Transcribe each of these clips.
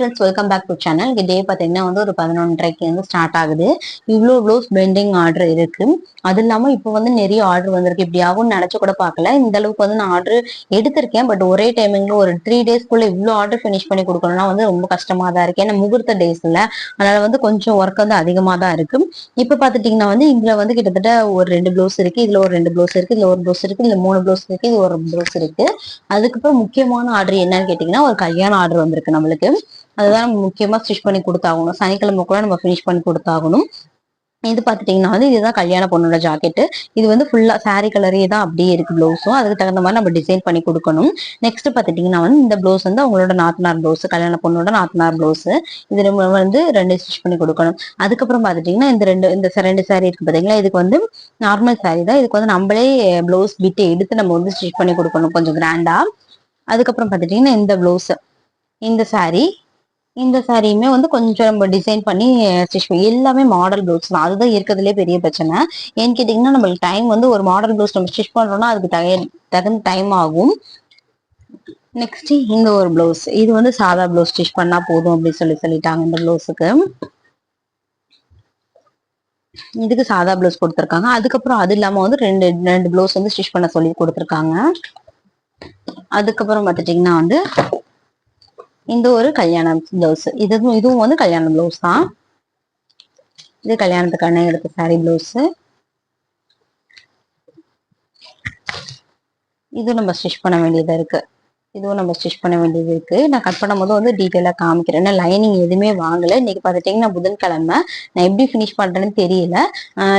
Friends welcome back to channel டே பார்த்தீங்கன்னா வந்து ஒரு பதினொன்றரைக்கு வந்து ஸ்டார்ட் ஆகுது. இவ்வளோ ப்ளவுஸ் பெண்டிங் ஆர்டர் இருக்கு. அது இல்லாமல் இப்போ வந்து நிறைய ஆர்டர் வந்திருக்கு. இப்படி ஆகும்னு நினச்சி கூட பார்க்கல. இந்த அளவுக்கு வந்து நான் ஆர்டர் எடுத்திருக்கேன். பட் ஒரே டைமிங்ல ஒரு த்ரீ டேஸ்க்குள்ள இவ்வளோ ஆர்டர் ஃபினிஷ் பண்ணி கொடுக்கணும்னா வந்து ரொம்ப கஷ்டமாக தான் இருக்கு. ஏன்னா முகூர்த்த டேஸ்ல அதனால வந்து கொஞ்சம் ஒர்க் வந்து அதிகமாக தான் இருக்கு. இப்போ பார்த்துட்டிங்கன்னா வந்து இதில் வந்து கிட்டத்தட்ட ஒரு ரெண்டு ப்ளவுஸ் இருக்கு. இதில் ஒரு ரெண்டு ப்ளவுஸ் இருக்கு. இதில் ஒரு ப்ளவுஸ் இருக்கு. இதில் மூணு ப்ளவுஸ் இருக்கு. இது ஒரு ப்ளவுஸ் இருக்கு. அதுக்கப்புறம் முக்கியமான ஆர்டர் என்னன்னு கேட்டிங்கன்னா ஒரு கல்யாண ஆர்டர் வந்திருக்கு நம்மளுக்கு. அதுதான் நம்ம முக்கியமா ஸ்டிச் பண்ணி கொடுத்தாகணும். சனிக்கிழமை கூட நம்ம ஃபினிஷ் பண்ணி கொடுத்தாகணும். இது பார்த்துட்டிங்கன்னா வந்து இதுதான் கல்யாண பொண்ணோட ஜாக்கெட்டு இது வந்து ஃபுல்லாக சாரீ கலரே தான் அப்படியே இருக்குது ப்ளவுஸும் அதுக்கு தகுந்த மாதிரி நம்ம டிசைன் பண்ணி கொடுக்கணும். நெக்ஸ்ட் பார்த்துட்டிங்கன்னா வந்து இந்த ப்ளவுஸ் வந்து அவங்களோட நாத்தனார் ப்ளவுஸ் கல்யாண பொண்ணோட நாத்தனார் ப்ளவுஸ் இது நம்ம வந்து ரெண்டு ஸ்டிச் பண்ணி கொடுக்கணும். அதுக்கப்புறம் பார்த்துட்டிங்கன்னா இந்த ரெண்டு இந்த ரெண்டு சாரீ இருக்கு பார்த்தீங்களா? இதுக்கு வந்து நார்மல் சாரீ தான். இதுக்கு வந்து நம்மளே eh, ப்ளவுஸ் பிட்டு எடுத்து நம்ம வந்து ஸ்டிச் பண்ணி கொடுக்கணும் கொஞ்சம் கிராண்டாக அதுக்கப்புறம் பார்த்துட்டிங்கன்னா இந்த ப்ளவுஸ் இந்த சாரீ இந்த சாரியுமே வந்து கொஞ்சம் நம்ம டிசைன் பண்ணி ஸ்டிச் பண்ணி எல்லாமே மாடல் ப்ளவுஸ் தான். அதுதான் இருக்கிறதுலே பெரிய பிரச்சனை. ஏன்னு கேட்டிங்கன்னா நம்மளுக்கு டைம் வந்து ஒரு மாடல் ப்ளவுஸ் நம்ம ஸ்டிச் பண்ணுறோம்னா அதுக்கு தக தகுந்த டைம் ஆகும். நெக்ஸ்ட் இந்த ஒரு ப்ளவுஸ் இது வந்து சாதா ப்ளவுஸ் ஸ்டிச் பண்ணா போதும் அப்படின்னு சொல்லி சொல்லிட்டாங்க இந்த ப்ளவுஸுக்கு இதுக்கு சாதா ப்ளவுஸ் கொடுத்துருக்காங்க. அதுக்கப்புறம் அது இல்லாம வந்து ரெண்டு ரெண்டு ப்ளவுஸ் வந்து ஸ்டிச் பண்ண சொல்லி கொடுத்துருக்காங்க. அதுக்கப்புறம் பார்த்துட்டிங்கன்னா வந்து இந்த ஒரு கல்யாண பிளவுஸ் இதுவும் இதுவும் வந்து கல்யாண பிளவுஸ் தான். இது கல்யாணத்துக்கான எடுத்த சாரி ப்ளவுஸ் இது நம்ம ஸ்டிச் பண்ண வேண்டியதா இருக்கு. இதுவும் நம்ம ஸ்டிச் பண்ண வேண்டியது இருக்கு. நான் கட் பண்ணும்போது வந்து டீட்டெயிலாக காமிக்கிறேன். லைனிங் எதுவுமே வாங்கல. இன்னைக்கு பார்த்துட்டிங்கன்னா புதன்கிழமை. நான் எப்படி ஃபினிஷ் பண்றேன்னு தெரியல.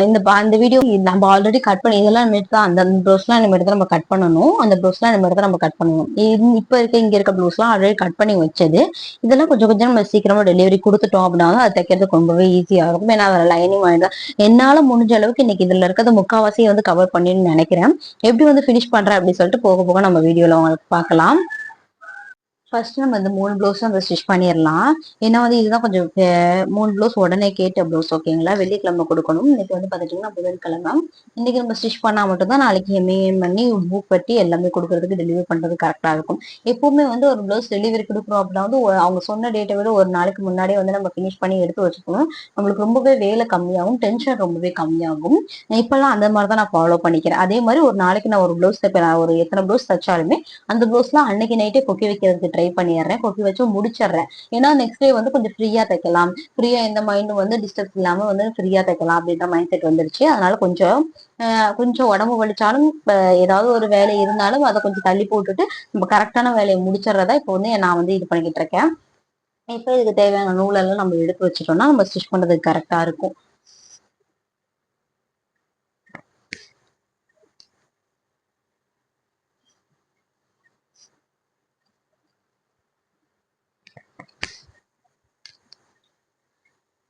இந்த அந்த வீடியோ நம்ம ஆல்ரெடி கட் பண்ணி இதெல்லாம் நம்ம எடுத்து அந்த ப்ளவுஸ்லாம் நம்ம எடுத்து நம்ம கட் பண்ணணும். அந்த ப்ளவுஸ்லாம் நம்ம எடுத்து நம்ம கட் பண்ணணும். இப்போ இருக்க இங்க இருக்க ப்ளவுஸ்லாம் ஆல்ரெடி கட் பண்ணி வச்சது. இதெல்லாம் கொஞ்சம் கொஞ்சம் நம்ம சீக்கிரமா டெலிவரி கொடுத்துட்டோம் அப்படின்னா அது தைக்கிறதுக்கு ரொம்பவே ஈஸியாக இருக்கும் ஏன்னா அதில் லைனிங் வாங்கிடலாம் என்னால முடிஞ்ச அளவுக்கு இன்னைக்கு இதுல இருக்கிறத முக்காவாசியை வந்து கவர் பண்ணின்னு நினைக்கிறேன். எப்படி வந்து ஃபினிஷ் பண்றேன் அப்படின்னு சொல்லிட்டு போக போக நம்ம வீடியோல உங்களுக்கு பார்க்கலாம். ஃபர்ஸ்ட் நம்ம இந்த மூணு ப்ளவுஸும் நம்ம ஸ்டிச் பண்ணிடலாம் ஏன்னா வந்து இதுதான் கொஞ்சம் மூணு ப்ளவுஸ் உடனே கேட்ட ப்ளவுஸ் ஓகேங்களா வெள்ளிக்கிழமை கொடுக்கணும். இன்னைக்கு வந்து பார்த்துட்டிங்கன்னா புதன்கிழமை. இன்னைக்கு நம்ம ஸ்டிச் பண்ணால் மட்டும்தான் நாளைக்கு எம்ஏஎம் பண்ணி புக் பட்டி எல்லாமே கொடுக்கறதுக்கு டெலிவரி பண்ணுறது கரெக்டாக இருக்கும். எப்பவுமே வந்து ஒரு ப்ளவுஸ் டெலிவரி கொடுக்குறோம் அப்படின்னா வந்து அவங்க சொன்ன டேட்டை விட ஒரு நாளைக்கு முன்னாடியே வந்து நம்ம ஃபினிஷ் பண்ணி எடுத்து வச்சுக்கணும். நம்மளுக்கு ரொம்பவே வேலை கம்மியாகும் டென்ஷன் ரொம்பவே கம்மியாகும். இப்பெல்லாம் அந்த மாதிரி தான் நான் ஃபாலோ பண்ணிக்கிறேன். அதே மாதிரி ஒரு நாளைக்கு நான் ஒரு ப்ளவுஸ் தைப்பேன். ஒரு எத்தனை ப்ளவுஸ் தைச்சாலுமே அந்த ப்ளவுஸ்லாம் அன்னைக்கு நைட்டே கொக்கி வைக்கிறதுக்கு ட்ரை பண்ணிடுறேன். கொட்டி வச்சு முடிச்சிடுறேன். ஏன்னா நெக்ஸ்ட் டே வந்து கொஞ்சம் ஃப்ரீயா தைக்கலாம். ஃப்ரீயா எந்த மைண்டும் வந்து டிஸ்டர்ப் இல்லாம வந்து ஃப்ரீயா தைக்கலாம் அப்படின்ற மைண்ட் செட் வந்துருச்சு. அதனால கொஞ்சம் கொஞ்சம் உடம்பு வலிச்சாலும் ஏதாவது ஒரு வேலை இருந்தாலும் அதை கொஞ்சம் தள்ளி போட்டுட்டு நம்ம கரெக்டான வேலையை முடிச்சிடுறதா இப்போ வந்து நான் வந்து இது பண்ணிக்கிட்டு இருக்கேன். இப்போ இதுக்கு தேவையான நூலெல்லாம் நம்ம எடுத்து வச்சிட்டோம்னா நம்ம ஸ்டிச் பண்ணுறதுக்கு கரெக்டா இருக்கும்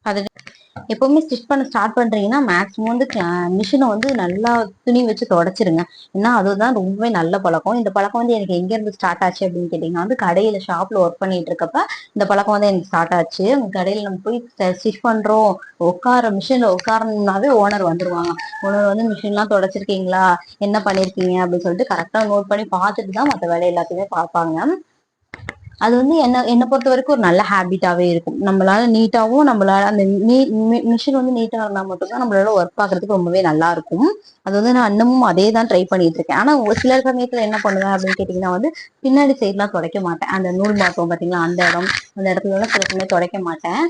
அது எப்பவுமே ஸ்டிச் பண்ண ஸ்டார்ட் பண்றீங்கன்னா மேக்ஸிமம் வந்து மிஷினை வந்து நல்லா துணி வச்சு தொடச்சிருங்க. ஏன்னா அதுதான் ரொம்பவே நல்ல பழக்கம். இந்த பழக்கம் வந்து எனக்கு எங்க இருந்து ஸ்டார்ட் ஆச்சு அப்படின்னு கேட்டீங்கன்னா வந்து கடையில ஷாப்ல ஒர்க் பண்ணிட்டு இருக்கப்ப இந்த பழக்கம் வந்து எனக்கு ஸ்டார்ட் ஆச்சு. கடையில நம்ம போய் ஸ்டிச் பண்றோம். உட்கார மிஷின்ல உட்காரனாவே ஓனர் வந்துருவாங்க. ஓனர் வந்து மிஷின்லாம் தொடச்சிருக்கீங்களா? என்ன பண்ணிருக்கீங்க? அப்படின்னு சொல்லிட்டு கரெக்டா நோட் பண்ணி பார்த்துட்டு தான் மற்ற வேலை எல்லாத்தையுமே பார்ப்பாங்க. அது வந்து என்ன என்னை பொறுத்த வரைக்கும் ஒரு நல்ல ஹேபிட்டாவே இருக்கும். நம்மளால நீட்டாவும் நம்மளால அந்த மிஷின் வந்து நீட்டா இருந்தா மட்டும்தான் நம்மளால ஒர்க் பாக்குறதுக்கு ரொம்பவே நல்லா இருக்கும். அது வந்து நான் இன்னமும் அதே தான் ட்ரை பண்ணிட்டு இருக்கேன். ஆனா ஒரு சில சமயத்துல என்ன பண்ணுவேன் அப்படின்னு கேட்டீங்கன்னா வந்து பின்னாடி சைட்லாம் துடைக்க மாட்டேன். அந்த நூல் மாத்தோம் பாத்தீங்களா அந்த இடம் அந்த இடத்துல எல்லாம் சில சமயம் துடைக்க மாட்டேன்.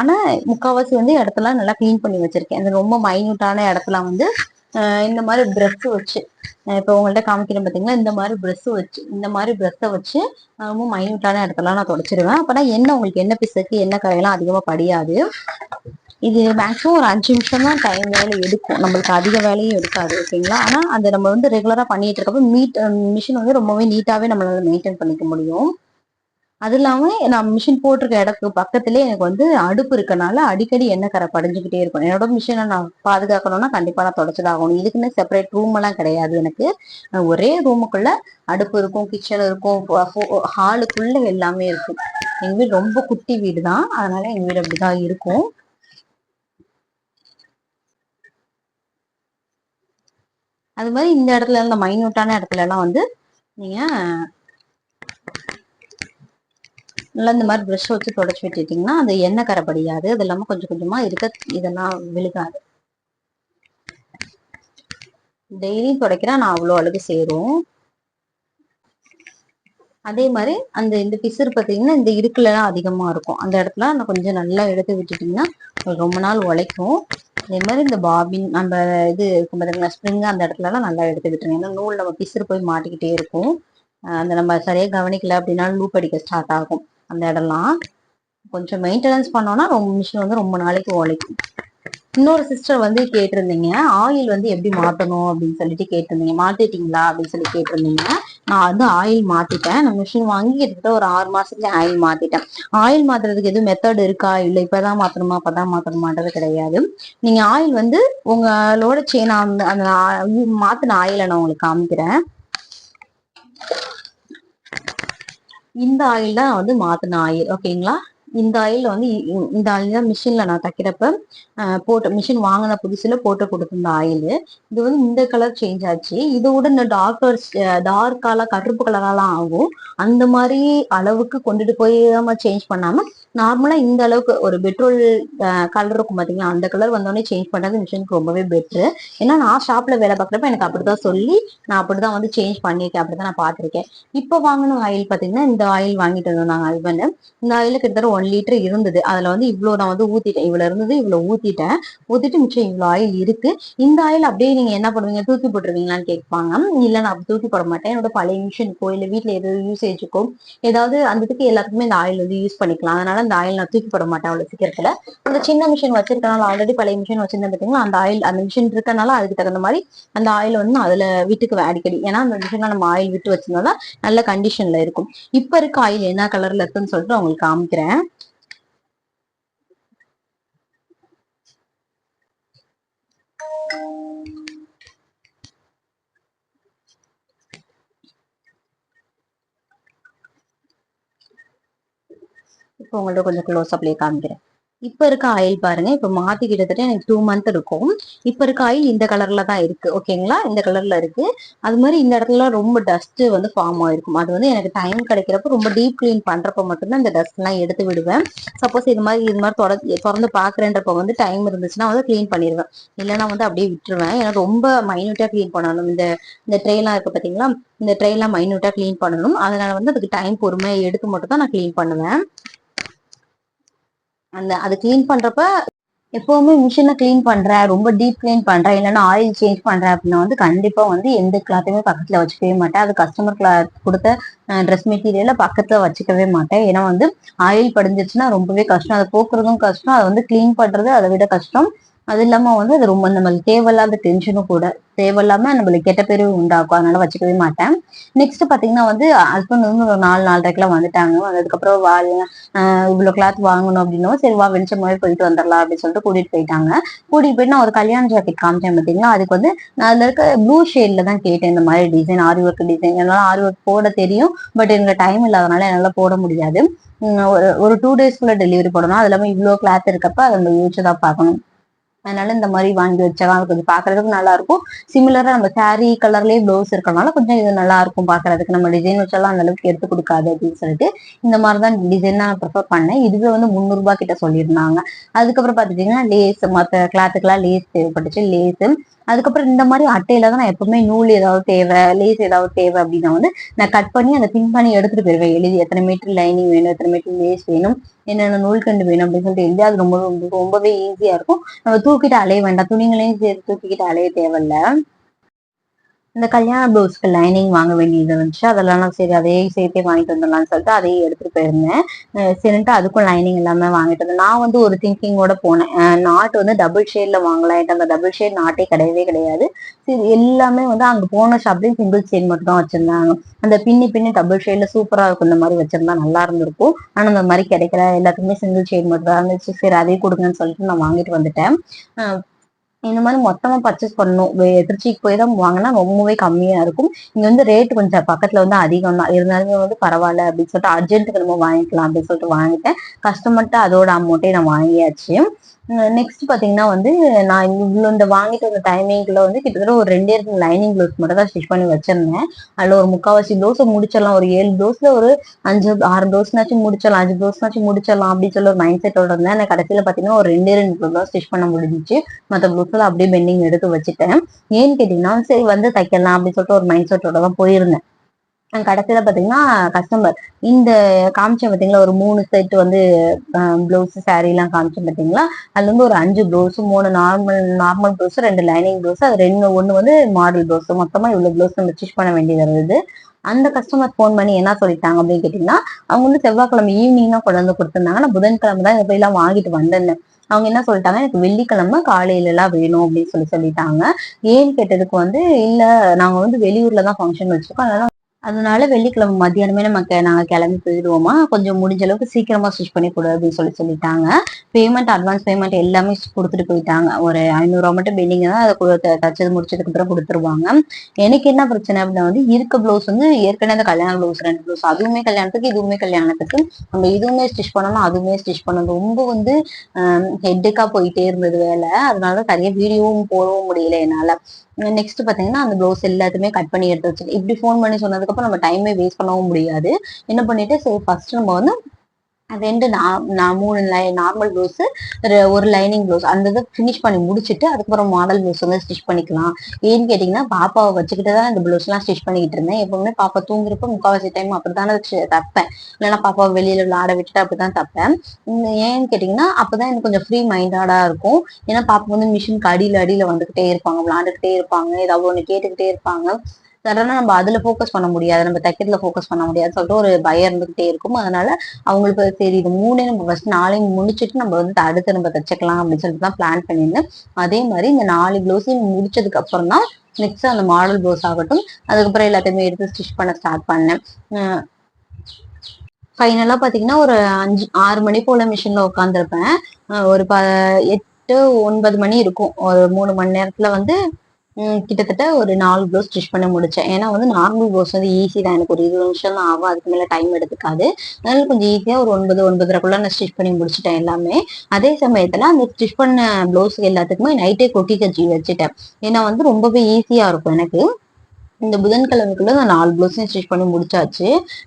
ஆனா முக்காவாசி வந்து இடத்துல நல்லா கிளீன் பண்ணி வச்சிருக்கேன். அந்த ரொம்ப மைன்யூட்டான இடத்துல வந்து இந்த மாதிரி ப்ரெஷ் வச்சு இப்போ உங்கள்ட்ட காமிக்கிறேன் பார்த்தீங்களா இந்த மாதிரி ப்ரெஷ் வச்சு இந்த மாதிரி ப்ரெஷ்ஷை வச்சு ரொம்ப மைன்யூட்டான இடத்துல நான் தொடச்சிருவேன். அப்போனா என்ன உங்களுக்கு என்ன பிசுக்கு என்ன கரையெல்லாம் அதிகமாக படியாது. இது மேக்ஸிமம் ஒரு அஞ்சு நிமிஷம் தான் டைம் வேலை எடுக்கும். நம்மளுக்கு அதிக வேலையும் எடுக்காது ஓகேங்களா? ஆனால் அந்த நம்ம வந்து ரெகுலராக பண்ணிட்டு இருக்கப்போ மீட் மிஷின் வந்து ரொம்பவே நீட்டாகவே நம்மளால மெயின்டைன் பண்ணிக்க முடியும். அது இல்லாம நான் மிஷின் போட்டிருக்க இடத்துக்கு பக்கத்துலேயே எனக்கு வந்து அடுப்பு இருக்கனால அடிக்கடி எண்ணெய் கரை படைஞ்சுக்கிட்டே இருக்கும். என்னோட மிஷினை நான் பாதுகாக்கணும்னா கண்டிப்பா நான் தொடச்சுதாகணும். இதுக்குன்னு செப்பரேட் ரூம் எல்லாம் கிடையாது எனக்கு. ஒரே ரூமுக்குள்ள அடுப்பு இருக்கும் கிச்சன் இருக்கும் ஹாலுக்குள்ள எல்லாமே இருக்கும் எங்க வீடு ரொம்ப குட்டி வீடு தான் அதனால எங்க வீடு அப்படிதான் இருக்கும். அது மாதிரி இந்த இடத்துல இந்த மைன்யூட்டான இடத்துல எல்லாம் வந்து நீங்க நல்லா இந்த மாதிரி ப்ரஷ் வச்சு தொடச்சி விட்டுட்டிங்கன்னா அந்த எண்ணெய் கரை படியாது அது இல்லாமல் கொஞ்சம் கொஞ்சமாக இருக்க இதெல்லாம் விழுகாது. டெய்லியும் துடைக்கிறா நான் அவ்வளோ அழுகு சேரும். அதே மாதிரி அந்த இந்த பிசுறு பார்த்தீங்கன்னா இந்த இடுக்குலலாம் அதிகமாக இருக்கும். அந்த இடத்துல நான் கொஞ்சம் நல்லா எடுத்து விட்டுட்டிங்கன்னா ரொம்ப நாள் உழைக்கும். அதே மாதிரி இந்த பாபின் நம்ம இது இருக்கும் பார்த்தீங்களா ஸ்ப்ரிங் அந்த இடத்துலலாம் நல்லா எடுத்து விட்டுருங்க. ஏன்னா நூல் நம்ம பிசுறு போய் மாட்டிக்கிட்டே இருக்கும். அந்த நம்ம சரியாக கவனிக்கல அப்படின்னா லூப் அடிக்க ஸ்டார்ட் ஆகும். அந்த இடம்லாம். கொஞ்சம் மெயின்டெனன்ஸ் பண்ணோம்னா ரொம்ப மிஷின் வந்து ரொம்ப நாளைக்கு உழைக்கும். இன்னொரு சிஸ்டர் வந்து கேட்டிருந்தீங்க ஆயில் வந்து எப்படி மாற்றணும் அப்படின்னு சொல்லிட்டு கேட்டிருந்தீங்க. மாத்திட்டீங்களா அப்படின்னு சொல்லி கேட்டிருந்தீங்க. நான் வந்து ஆயில் மாத்திட்டேன். நான் மிஷின் வாங்கி கிட்டத்தட்ட ஒரு ஆறு மாசத்துல ஆயில் மாத்திட்டேன். ஆயில் மாத்துறதுக்கு எதுவும் மெத்தட் இருக்கா? இல்ல இப்பதான் மாத்தணுமா? அப்பதான் மாத்தணுமான்றது கிடையாது. நீங்க ஆயில் வந்து உங்களோட செயின் அந்த அந்த மாத்தின ஆயிலை நான் உங்களுக்கு காமிக்கிறேன். இந்த ஆயில் தான் வந்து மாத்தின ஆயில் ஓகேங்களா இந்த ஆயில் வந்து இந்த ஆயில் தான் மிஷின்ல நான் தைக்கிறப்ப போட்டு மிஷின் வாங்கின புதுசுல போட்டு கொடுத்துருந்த ஆயில் இது வந்து இந்த கலர் சேஞ்ச் ஆச்சு. இதோட இந்த டார்க்கர்ஸ் டார்க்கால கருப்பு கலராலாம் ஆகும். அந்த மாதிரி அளவுக்கு கொண்டுட்டு போய் நம்ம சேஞ்ச் பண்ணாம நார்மலா இந்த அளவுக்கு ஒரு பெட்ரோல் கலர் இருக்கும் பாத்தீங்களா? அந்த கலர் வந்தோடனே சேஞ்ச் பண்றது மிஷினுக்கு ரொம்பவே பெட்ரு ஏன்னா நான் ஷாப்ல வேலை பார்க்குறப்ப எனக்கு அப்படிதான் சொல்லி நான் அப்படிதான் வந்து சேஞ்ச் பண்ணியிருக்கேன். அப்படிதான் நான் பார்த்திருக்கேன். இப்போ வாங்கின ஆயில் பாத்தீங்கன்னா இந்த ஆயில் வாங்கிட்டு வந்தோம் நாங்க ஹஸ்பண்ட் இந்த ஆயில் கிட்டத்தட்ட ஒன் லிட்டர் இருந்தது. அதுல வந்து இவ்வளவு நான் வந்து ஊத்திட்டேன். இவ்வளவு இருந்தது இவ்வளவு ஊத்திட்டேன். ஊத்திட்டு மிச்சம் இவ்வளவு ஆயில் இருக்கு. இந்த ஆயில் அப்படியே நீங்க என்ன பண்ணுவீங்க? தூக்கி போட்டுருவீங்களான்னு கேட்பாங்க. இல்ல நான் தூக்கி போட மாட்டேன். என்னோட பழைய மிஷினுக்கோ இல்ல வீட்டுல எதாவது யூசேஜுக்கோ ஏதாவது அந்த இதுக்கு எல்லாத்துக்குமே இந்த ஆயில் வந்து யூஸ் பண்ணிக்கலாம். அதனால அந்த ஆயில் நான் தூக்கி போட மாட்டேன் அவ்வளவு சீக்கிரத்துல. அந்த சின்ன மிஷின் வச்சிருக்கனால ஆல்ரெடி பழைய மிஷின் வச்சிருந்தேன் பாத்தீங்கன்னா அந்த ஆயில் அந்த மிஷின் இருக்கனால அதுக்கு தகுந்த மாதிரி அந்த ஆயில் வந்து அதுல வீட்டுக்கு அடிக்கடி. ஏன்னா அந்த மிஷின்ல நம்ம ஆயில் விட்டு வச்சிருந்தா நல்ல கண்டிஷன்ல இருக்கும். இப்ப இருக்க ஆயில் என்ன கலர்ல இருக்குன்னு சொல்லிட்டு உங்களுக்கு காமிக்கிறேன். இப்போ உங்கள்ட்ட கொஞ்சம் க்ளோஸ் அப்படியே காமிக்கிறேன். இப்போ இருக்க ஆயில் பாருங்க. இப்போ மாத்தி கிட்டத்தட்ட எனக்கு டூ மந்த் இருக்கும். இப்போ இருக்க ஆயில் இந்த கலர்ல தான் இருக்கு. ஓகேங்களா இந்த கலர்ல இருக்கு. அது மாதிரி இந்த இடத்துல ரொம்ப டஸ்ட் வந்து ஃபார்ம் ஆயிருக்கும். அது வந்து எனக்கு டைம் கிடைக்கிறப்ப ரொம்ப டீப் கிளீன் பண்றப்ப மட்டும்தான் இந்த டஸ்ட் எல்லாம் எடுத்து விடுவேன். சப்போஸ் இது மாதிரி இது மாதிரி தொடர்ந்து திறந்து பாக்குறேன்றப்ப வந்து டைம் இருந்துச்சுன்னா வந்து கிளீன் பண்ணிடுவேன் இல்லைன்னா வந்து அப்படியே விட்டுருவேன். ஏன்னா ரொம்ப மைன்யூட்டா கிளீன் பண்ணணும். இந்த இந்த ட்ரெயிலாம் எல்லாம் இருக்கு பாத்தீங்களா? இந்த ட்ரெயிலாம் மைனியூட்டாக மைன்யூட்டா கிளீன் பண்ணணும். அதனால வந்து அதுக்கு டைம் பொறுமையா எடுத்து மட்டும் தான் நான் கிளீன் பண்ணுவேன். அந்த அது கிளீன் பண்றப்ப எப்பவுமே மிஷினை கிளீன் பண்ற ரொம்ப டீப் கிளீன் பண்ற இல்லைன்னா ஆயில் சேஞ்ச் பண்ற அப்படின்னா வந்து கண்டிப்பா வந்து எந்த கிளாத்தையுமே பக்கத்துல வச்சுக்கவே மாட்டேன். அது கஸ்டமர் கிளாத் கொடுத்த ட்ரெஸ் மெட்டீரியல பக்கத்துல வச்சுக்கவே மாட்டேன். ஏன்னா வந்து ஆயில் படிஞ்சிருச்சுன்னா ரொம்பவே கஷ்டம். அதை போக்குறதும் கஷ்டம். அதை வந்து கிளீன் பண்றது அதை விட கஷ்டம். அது இல்லாம வந்து அது ரொம்ப நம்மளுக்கு தேவையில்லாத டென்ஷனும் கூட. தேவையில்லாம நம்மளுக்கு கெட்ட பேரு உண்டாக்கும். அதனால வச்சுக்கவே மாட்டேன். நெக்ஸ்ட் பாத்தீங்கன்னா வந்து ஹஸ்பண்ட் வந்து ஒரு நாலு நாலரைக்கெல்லாம் வந்துட்டாங்க. வந்ததுக்கப்புறம் வா இவ்வளவு கிளாத் வாங்கணும் அப்படின்னும் சரி வா வெளிச்சமாவே போயிட்டு வந்துடலாம் அப்படின்னு சொல்லிட்டு கூட்டிட்டு போயிட்டாங்க. கூட்டிட்டு போயிட்டு நான் ஒரு கல்யாண ஜாக்கெட் காமிச்சேன் பாத்தீங்களா? அதுக்கு வந்து நான் அதுல இருக்க ப்ளூ ஷேட்ல தான் கேட்டேன் இந்த மாதிரி டிசைன் ஆரி ஒர்க் டிசைன் என்னால ஆரி ஒர்க் போட தெரியும் பட் எனக்கு டைம் இல்லாதனால என்னால போட முடியாது. ஒரு ஒரு டூ டேஸ்க்குள்ள டெலிவரி போடணும். அது இல்லாம இவ்வளவு கிளாத் இருக்கப்ப அதை நம்ம யோசிச்சுதான் பார்க்கணும். அதனால இந்த மாதிரி வாங்கி வச்சாலும் கொஞ்சம் பாக்குறதுக்கு நல்லா இருக்கும் சிமிலரா நம்ம சாரி கலர்லயே ப்ளவுஸ் இருக்கனால கொஞ்சம் இது நல்லா இருக்கும் பாக்குறதுக்கு. நம்ம டிசைன் வச்சாலும் அந்த அளவுக்கு எடுத்து கொடுக்காது அப்படின்னு சொல்லிட்டு இந்த மாதிரிதான் டிசைன் நான் ப்ரிஃபர் பண்ணேன். இதுவே வந்து முந்நூறு ரூபாய் கிட்ட சொல்லியிருந்தாங்க. அதுக்கப்புறம் பாத்துட்டீங்கன்னா லேஸ் மற்ற கிளாத்துக்கெல்லாம் லேஸ் தேவைப்பட்டுச்சு. லேஸ் அதுக்கப்புறம் இந்த மாதிரி அட்டையில தான் நான் எப்பவுமே நூல் ஏதாவது தேவை லேஸ் ஏதாவது தேவை அப்படின்னா வந்து நான் கட் பண்ணி அதை பின் பண்ணி எடுத்துட்டு போயிருவேன். எழுதி எத்தனை மீட்டர் லைனிங் வேணும் எத்தனை மீட்டர் லேஸ் வேணும் என்னென்ன நூல் கண்டு வேணும் அப்படின்னு சொல்லிட்டு எழுதி அது ரொம்ப ரொம்பவே ஈஸியா இருக்கும். நம்ம தூக்கிட்டு அலைய வேண்டாம். துணிங்களையும் சேர்த்து தூக்கிக்கிட்டு அலைய தேவையில்ல. இந்த கல்யாண ப்ளவுஸ்க்கு லைனிங் வாங்க வேண்டியது இருந்துச்சு. அதெல்லாம் நான் சரி அதே சேர்த்தே வாங்கிட்டு வந்துடலாம்னு சொல்லிட்டு அதையே எடுத்துட்டு போயிருந்தேன். சரின்ட்டு அதுக்கும் லைனிங் எல்லாமே வாங்கிட்டு வந்தேன். நான் வந்து ஒரு திங்கிங்கோட போனேன். நாட்டு வந்து டபுள் ஷேட்ல வாங்கலாம். அந்த டபுள் ஷேட் நாட்டே கிடையவே கிடையாது. சரி எல்லாமே வந்து அங்க போன ஷாப்லயும் சிங்கிள் செயின் மட்டும் தான் வச்சிருந்தாங்க. அந்த பின்னி பின்னி டபுள் ஷேட்ல சூப்பரா இருக்கும். இந்த மாதிரி வச்சிருந்தா நல்லா இருந்திருக்கும். ஆனா அந்த மாதிரி கிடைக்கல. எல்லாத்துக்குமே சிங்கிள் செயின் மட்டும் தான் இருந்துச்சு. சரி அதே கொடுங்கன்னு சொல்லிட்டு நான் வாங்கிட்டு வந்துட்டேன். இந்த மாதிரி மொத்தமா பர்ச்சேஸ் பண்ணணும். திருச்சிக்கு போய் தான் வாங்கினா ரொம்பவே கம்மியா இருக்கும். இங்க வந்து ரேட் கொஞ்சம் பக்கத்துல வந்து அதிகம் தான். இருந்தாலுமே வந்து பரவாயில்ல அப்படின்னு சொல்லிட்டு அர்ஜென்ட்டுக்கு நம்ம வாங்கிக்கலாம் அப்படின்னு சொல்லிட்டு வாங்கிட்டேன். கஸ்டமர்கிட்ட அதோட அமௌண்ட்டே நான் வாங்கியாச்சு. நெக்ஸ்ட் பாத்தீங்கன்னா வந்து நான் இவ்வளோ இந்த வாங்கிட்டு வந்த டைமிங்ல வந்து கிட்டத்தட்ட ஒரு ரெண்டே ரெண்டு லைனிங் ப்ளவுஸ் மட்டும் தான் ஸ்டிச் பண்ணி வச்சிருந்தேன். அதுல ஒரு முக்காவாசி ப்ளவுஸை முடிச்சிடலாம். ஒரு ஏழு ப்ளவுஸ்ல ஒரு அஞ்சு ஆறு ப்ளவுஸ்னாச்சும் முடிச்சிடலாம். அஞ்சு ப்ளவுஸ்னாச்சும் முடிச்சிடலாம் அப்படின்னு சொல்லி ஒரு மைண்ட் செட்டோட இருந்தேன். எனக்கு கடைசியில பாத்தீங்கன்னா ஒரு ரெண்டே ரெண்டு ப்ளவுஸ் தான் ஸ்டிச் பண்ண முடிஞ்சிச்சு. மற்ற ப்ளவுஸ்ல அப்படியே பெண்டிங் எடுத்து வச்சுட்டேன். ஏன்னு கேட்டீங்கன்னா சரி வந்து தைக்கலாம் அப்படின்னு சொல்லிட்டு ஒரு மைண்ட் செட்டோட தான் போயிருந்தேன். கடைசியில பாத்தீங்கன்னா கஸ்டமர் இந்த காமிச்சேன் பாத்தீங்களா? ஒரு மூணு செட் வந்து ப்ளவுஸ் சாரீ எல்லாம் காமிச்சேன் பாத்தீங்களா? அதுல இருந்து ஒரு அஞ்சு ப்ளவுஸ் மூணு நார்மல் நார்மல் ப்ளவுஸ் ரெண்டு லைனிங் ப்ளவுஸ் அது ரெண்டு ஒண்ணு வந்து மாடல் ப்ளவுஸ் மொத்தமா இவ்வளவு ப்ளவுஸ் நம்ம ஸ்டிச் பண்ண வேண்டியது இருந்தது. அந்த கஸ்டமர் ஃபோன் பண்ணி என்ன சொல்லிட்டாங்க அப்படின்னு கேட்டீங்கன்னா அவங்க வந்து செவ்வாய்க்கிழமை ஈவினிங் தான் கொண்டு வந்து கொடுத்துருந்தாங்க. நான் புதன்கிழமை தான் போய் எல்லாம் வாங்கிட்டு வந்தேன் அவங்க என்ன சொல்லிட்டாங்க? எனக்கு வெள்ளிக்கிழமை காலையில எல்லாம் வேணும் அப்படின்னு சொல்லி சொல்லிட்டாங்க. ஏன்னு கேட்டதுக்கு வந்து இல்ல நாங்க வந்து வெளியூர்ல தான் ஃபங்க்ஷன் வச்சிருக்கோம். அதனால அதனால வெள்ளிக்கிழமை மத்தியானமே நமக்கு நாங்கள் கிளம்பி போயிடுவோமா? கொஞ்சம் முடிஞ்ச அளவுக்கு சீக்கிரமா ஸ்டிச் பண்ணி கொடு அப்படின்னு சொல்லி சொல்லிட்டாங்க. பேமெண்ட் அட்வான்ஸ் பேமெண்ட் எல்லாமே கொடுத்துட்டு போயிட்டாங்க. ஒரு ஐநூறுரூவா மட்டும் பெண்டிங் தான் அதை தச்சது முடிச்சதுக்கு அப்புறம் கொடுத்துருவாங்க. எனக்கு என்ன பிரச்சனை அப்படின்னா வந்து இருக்க ப்ளவுஸ் வந்து ஏற்கனவே அந்த கல்யாண ப்ளவுஸ் ரெண்டு ப்ளவுஸ் அதுவுமே கல்யாணத்துக்கு இதுவுமே கல்யாணத்துக்கு. நம்ம இதுவுமே ஸ்டிச் பண்ணணும் அதுவுமே ஸ்டிச் பண்ணணும். ரொம்ப வந்து ஹெட்டுக்கா போயிட்டே இருந்தது வேலை. அதனால சரியா வீடியோவும் போடவும் முடியல என்னால. நெக்ஸ்ட் பாத்தீங்கன்னா அந்த ப்ளவுஸ் எல்லாத்தையுமே கட் பண்ணி எடுத்து வச்சு இப்படி ஃபோன் பண்ணி சொன்னதுக்கப்புறம் நம்ம டைமே வேஸ்ட் பண்ணவும் முடியாது. என்ன பண்ணிட்டு சரி ஃபர்ஸ்ட் நம்ம வந்து ரெண்டு நான் மூணு லை நார்மல் ப்ளவுஸ் ஒரு லைனிங் ப்ளவுஸ் அந்த இதை ஃபினிஷ் பண்ணி முடிச்சுட்டு அதுக்கப்புறம் மாடல் ப்ளவுஸ் வந்து ஸ்டிச் பண்ணிக்கலாம். ஏன்னு கேட்டிங்கன்னா பாப்பாவை வச்சுக்கிட்டு தான் இந்த ப்ளவுஸ்லாம் ஸ்டிச் பண்ணிக்கிட்டு இருந்தேன். எப்பவுமே பாப்பா தூங்குறப்ப முக்கால்வாசி டைம் அப்படித்தானே தப்பேன். இல்லைன்னா பாப்பாவை வெளியில் விளாட விட்டுட்டு அப்படிதான் தப்பேன். ஏன்னு கேட்டிங்கன்னா அப்பதான் எனக்கு கொஞ்சம் ஃப்ரீ மைண்டாடாக இருக்கும். ஏன்னா பாப்பா வந்து மிஷினுக்கு அடியில் அடியில் வந்துக்கிட்டே இருப்பாங்க விளாண்டுக்கிட்டே இருப்பாங்க ஏதாவது ஒன்று கேட்டுக்கிட்டே இருப்பாங்க. சடனா நம்ம அதுல ஃபோக்கஸ் பண்ண முடியாது. நம்ம தைக்கிறதுல ஃபோக்கஸ் பண்ண முடியாது சொல்லிட்டு ஒரு பயம் இருந்துகிட்டே இருக்கும். அதனால அவங்களுக்கு சரி இது மூணே நம்ம ஃபர்ஸ்ட் நாளையும் முடிச்சுட்டு நம்ம வந்து அடுத்து நம்ம தைச்சிக்கலாம் அப்படின்னு சொல்லிட்டு தான் பிளான் பண்ணியிருந்தேன் அதே மாதிரி இந்த நாலு ப்ளவுஸையும் முடிச்சதுக்கு அப்புறம் தான் நெக்ஸ்ட் அந்த மாடல் ப்ளவுஸ் ஆகட்டும். அதுக்கப்புறம் எல்லாத்தையுமே எடுத்து ஸ்டிச் பண்ண ஸ்டார்ட் பண்ணேன். ஃபைனலா பாத்தீங்கன்னா ஒரு அஞ்சு ஆறு மணி போல மிஷின்ல உட்காந்துருப்பேன் ஒரு ப எட்டு ஒன்பது மணி இருக்கும். ஒரு மூணு மணி நேரத்துல வந்து கிட்டத்தட்ட ஒரு நாலு ப்ளவுஸ் ஸ்டிச் பண்ண முடிச்சேன். ஏன்னா வந்து நார்மல் ப்ளவுஸ் வந்து ஈஸி தான். எனக்கு ஒரு இருபது நிமிஷம் தான் ஆகும். அதுக்கு மேலே டைம் எடுத்துக்காது. அதனால கொஞ்சம் ஈஸியாக ஒரு ஒன்பது ஒன்பதரைக்குள்ள நான் ஸ்டிச் பண்ணி முடிச்சிட்டேன் எல்லாமே. அதே சமயத்தில் அந்த ஸ்டிச் பண்ண ப்ளவுஸ் எல்லாத்துக்குமே நைட்டே கொக்கி கச்சி வச்சுட்டேன். ஏன்னா வந்து ரொம்பவே ஈஸியாக இருக்கும் எனக்கு. இந்த புதன்கிழமைக்குள்ள நான் நாலு ப்ளவுஸையும் ஸ்டிச் பண்ணி முடிச்சாச்சு.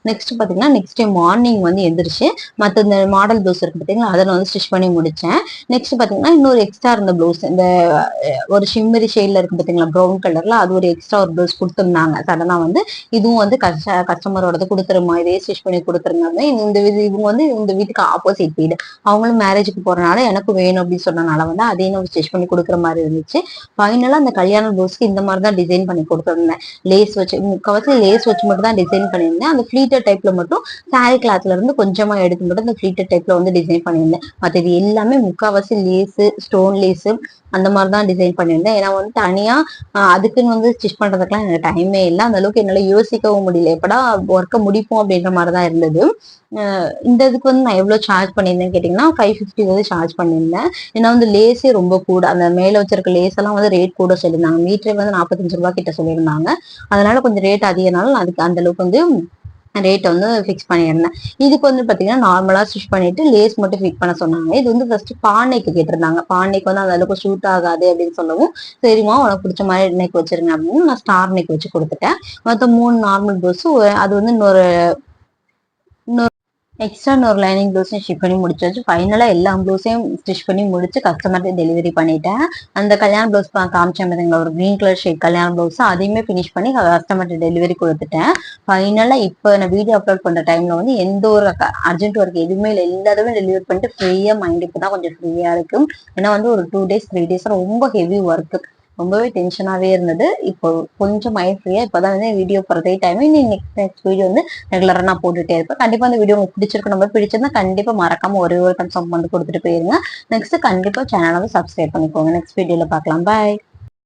நெக்ஸ்ட் பார்த்தீங்கன்னா நெக்ஸ்ட் டே மார்னிங் வந்து எந்திரிச்சு மற்ற இந்த மாடல் ப்ளவுஸ் இருக்கு பார்த்தீங்களா அதில் வந்து ஸ்டிச் பண்ணி முடிச்சேன். நெக்ஸ்ட் பார்த்தீங்கன்னா இன்னொரு எக்ஸ்ட்ரா இருந்த ப்ளவுஸ் இந்த ஒரு ஷிம்மரி ஷேட்ல இருக்கு பார்த்தீங்களா ப்ரௌன் கலர்ல அது ஒரு எக்ஸ்ட்ரா ஒரு ப்ளவுஸ் கொடுத்துருந்தாங்க. சடனாக வந்து இதுவும் வந்து கஸ்ட கஸ்டமரோட கொடுத்துருமா இதே ஸ்டிச் பண்ணி கொடுத்துருந்தாங்க இந்த இவங்க வந்து இந்த வீட்டுக்கு ஆப்போசிட் வீடு. அவங்களும் மேரேஜுக்கு போறனால எனக்கு வேணும் அப்படின்னு சொன்னனால வந்து அதையும் நம்ம ஸ்டிச் பண்ணி கொடுக்குற மாதிரி இருந்துச்சு. ஃபைனலாக அந்த கல்யாண ப்ளவுஸ்க்கு இந்த மாதிரி தான் டிசைன் பண்ணி கொடுத்துருந்தேன். லேஸ் வச்சு முக்கால்வாசி லேஸ் வச்சு மட்டும் தான் டிசைன் பண்ணியிருந்தேன். அந்த ஃபிளீட்டர் டைப்ல மட்டும் சாரி கிளாத்ல இருந்து கொஞ்சமா எடுத்து மட்டும் அந்த ஃபிளீட்டர் டைப்ல வந்து டிசைன் பண்ணியிருந்தேன். மற்றது எல்லாமே முக்கால்வாசி லேஸு ஸ்டோன் லேஸு அந்த மாதிரி தான் டிசைன் பண்ணியிருந்தேன். ஏன்னா வந்து தனியா அதுக்குன்னு வந்து ஸ்டிச் பண்றதுக்கெல்லாம் எனக்கு டைமே இல்லை. அந்த அளவுக்கு என்னால யோசிக்கவும் முடியல. எப்படா ஒர்க்கை முடிப்போம் அப்படின்ற மாதிரி தான் இருந்தது. இந்த இதுக்கு வந்து நான் எவ்வளவு சார்ஜ் பண்ணியிருந்தேன் கேட்டீங்கன்னா ஃபைவ் ஃபிஃப்டி வந்து சார்ஜ் பண்ணியிருந்தேன். ஏன்னா வந்து லேஸே ரொம்ப கூட அந்த மேல வச்சிருக்க லேஸ் எல்லாம் வந்து ரேட் கூட சொல்லியிருந்தாங்க. மீட்டரே வந்து நாற்பத்தஞ்சு ரூபா கிட்ட சொல்லியிருந்தாங்க. அதனால கொஞ்சம் ரேட் அதிகனாலும் அதுக்கு அந்த அளவுக்கு வந்து ரேட்டை வந்து ஃபிக்ஸ் பண்ணியிருந்தேன். இதுக்கு வந்து பார்த்தீங்கன்னா நார்மலாக ஸ்டிச் பண்ணிட்டு லேஸ் மட்டும் ஃபிட் பண்ண சொன்னாங்க. இது வந்து ஃபர்ஸ்ட் பானைக்கு கேட்டிருந்தாங்க. பானைக்கு வந்து அந்த அளவுக்கு ஷூட் ஆகாது அப்படின்னு சொல்லவும் சரிமா உனக்கு பிடிச்ச மாதிரி நெக் வச்சிருங்க அப்படின்னு நான் ஸ்டார் நெக் வச்சு கொடுத்துட்டேன். மொத்தம் மூணு நார்மல் ட்ரெஸ்ஸும் அது வந்து இன்னொரு இன்னொரு எக்ஸ்ட்ரா ஒரு லைனிங் ப்ளவுஸையும் ஸ்டிச் பண்ணி முடிச்சாச்சு ஃபைனலாக எல்லா ப்ளவுஸையும் ஸ்டிச் பண்ணி முடிச்சு கஸ்டமர்கிட்ட டெலிவரி பண்ணிட்டேன். அந்த கல்யாண ப்ளவுஸ் காமிச்சேன் பார்த்தீங்களா ஒரு க்ரீன் கலர் ஷேட் கல்யாண ப்ளவுஸ் அதையுமே ஃபினிஷ் பண்ணி கஸ்டமர்கிட்ட டெலிவரி கொடுத்துட்டேன். ஃபைனலாக இப்போ நான் வீடியோ அப்லோட் பண்ணுற டைமில் வந்து எந்த ஒரு அர்ஜென்ட் ஒர்க் எதுவுமே இல்லை எல்லாத்தையுமே டெலிவரி பண்ணிட்டு ஃப்ரீயாக மைண்ட் இப்போ தான் கொஞ்சம் ஃப்ரீயாக இருக்கும். ஏன்னா வந்து ஒரு டூ டேஸ் த்ரீ டேஸ் ரொம்ப ஹெவி ஒர்க்கு ரொம்பவே டென்ஷனாகவே இருந்தது. இப்போ கொஞ்சம் மைண்ட் ஃப்ரீயாக இப்போ தான் வந்து வீடியோ போகிறதே டைம் நீ நெக்ஸ்ட் நெக்ஸ்ட் வீடியோ வந்து ரெகுலராக நான் போட்டுகிட்டே இருப்பேன். கண்டிப்பாக அந்த வீடியோ உங்களுக்கு பிடிச்சிருக்கு நம்ம பிடிச்சிருந்தா கண்டிப்பாக மறக்காம ஒரே ஒரு கன்ஃபார்ம் வந்து கொடுத்துட்டு போயிருங்க. நெக்ஸ்ட் கண்டிப்பாக சேனலை வந்து சப்ஸ்கிரைப் பண்ணிக்கோங்க. நெக்ஸ்ட் வீடியோவில் பார்க்கலாம். பாய்